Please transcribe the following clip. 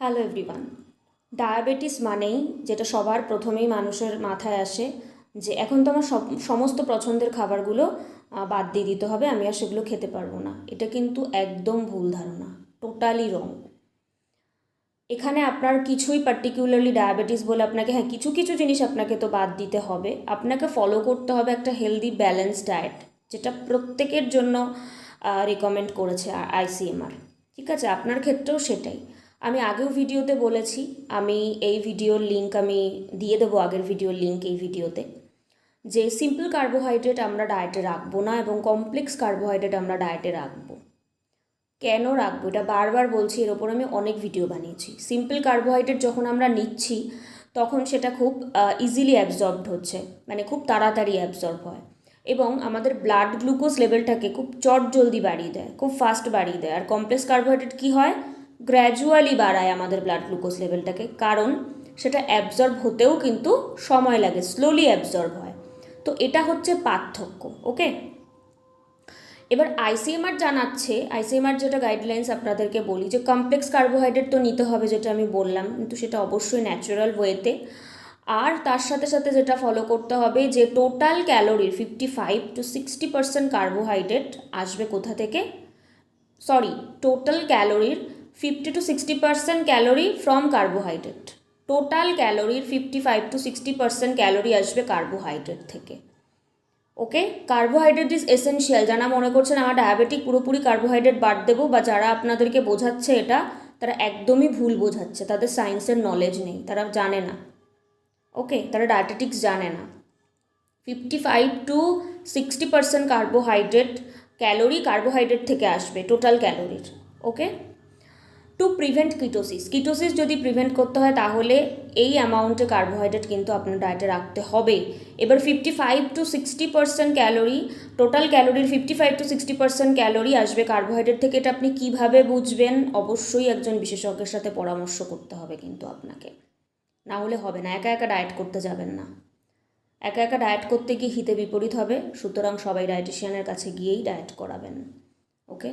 Hello everyone diabetes মানেই যেটা সবার প্রথমেই মানুষের মাথায় আসে, যে এখন তো আমার সব, সমস্ত পছন্দের খাবারগুলো বাদ দিয়ে দিতে হবে, আমি আর সেগুলো খেতে পারব না। এটা কিন্তু একদম ভুল ধারণা টোটালি রং এখানে আপনার কিছুই পার্টিকুলারলি ডায়াবেটিস বলে আপনাকে হ্যাঁ কিছু কিছু জিনিস আপনাকে তো বাদ দিতে হবে। আপনাকে ফলো করতে হবে একটা হেলদি ব্যালেন্স ডায়েট যেটা প্রত্যেকের জন্য রিকমেন্ড করেছে আইসিএমআর ঠিক আছে, আপনার ক্ষেত্রেও সেটাই। আমি আগেও ভিডিওতে বলেছি, আমি এই ভিডিওর লিঙ্ক আমি দিয়ে দেবো আগের ভিডিওর লিঙ্ক এই ভিডিওতে, যে সিম্পল কার্বোহাইড্রেট আমরা ডায়েটে রাখব না এবং কমপ্লেক্স কার্বোহাইড্রেট আমরা ডায়েটে রাখব। কেন রাখব? এটা বারবার বলছি, এর ওপর আমি অনেক ভিডিও বানিয়েছি। সিম্পল কার্বোহাইড্রেট যখন আমরা নিচ্ছি, তখন সেটা খুব ইজিলি অ্যাবজর্বড হচ্ছে মানে খুব তাড়াতাড়ি অ্যাবজর্ব হয়। এবং আমাদের ব্লাড গ্লুকোজ লেভেলটাকে খুব চট জলদি বাড়িয়ে দেয়, খুব ফাস্ট বাড়িয়ে দেয়। আর কমপ্লেক্স কার্বোহাইড্রেট কী হয়? গ্র্যাজুয়ালি বাড়ায় আমাদের ব্লাড গ্লুকোজ লেভেলটাকে কারণ সেটা অ্যাবজর্ব হতেও কিন্তু সময় লাগে স্লোলি অ্যাবজর্ব হয়। তো এটা হচ্ছে পার্থক্য ওকে এবার আইসিএমআর জানাচ্ছে আইসিএমআর যেটা গাইডলাইন্স আপনাদেরকে বলি, যে কমপ্লেক্স কার্বোহাইড্রেট তো নিতে হবে যেটা আমি বললাম, কিন্তু সেটা অবশ্যই ন্যাচারাল ওয়েতে আর তার সাথে সাথে যেটা ফলো করতে হবে, যে total ক্যালোরির fifty five to sixty percent carbohydrate আসবে কোথা থেকে? Sorry total ক্যালোরির fifty to sixty percent calorie from carbohydrate total ক্যালোরির fifty five to sixty percent calorie আসবে কার্বোহাইড্রেট থেকে। ওকে কার্বোহাইড্রেট ইজ এসেনশিয়াল যারা মনে করছেন, আমার ডায়াবেটিক পুরোপুরি কার্বোহাইড্রেট বাদ দেবো বা যারা আপনাদেরকে বোঝাচ্ছে এটা, তারা একদমই ভুল বোঝাচ্ছে। তাদের সায়েন্সের নলেজ নেই। তারা জানে না। ওকে তারা ডায়াবেটিক্স জানে না। Fifty five to sixty percent carbohydrate calorie carbohydrate থেকে আসবে total ক্যালোরির okay to prevent ketosis ketosis যদি প্রিভেন্ট করতে হয়, তাহলে এই অ্যামাউন্টে কার্বোহাইড্রেট কিন্তু আপনার ডায়েটে রাখতে হবে। এবার fifty five to sixty percent calorie total ক্যালোরির fifty five to sixty percent calorie আসবে কার্বোহাইড্রেট থেকে। এটা আপনি কীভাবে বুঝবেন? অবশ্যই একজন বিশেষজ্ঞের সাথে পরামর্শ করতে হবে কিন্তু আপনাকে। না হলে হবে না, একা একা ডায়েট করতে যাবেন না। একা একা ডায়েট করতে গিয়ে হিতে বিপরীত হবে, সুতরাং সবাই ডায়েটিশিয়ানের কাছে গিয়েই ডায়েট করাবেন। ওকে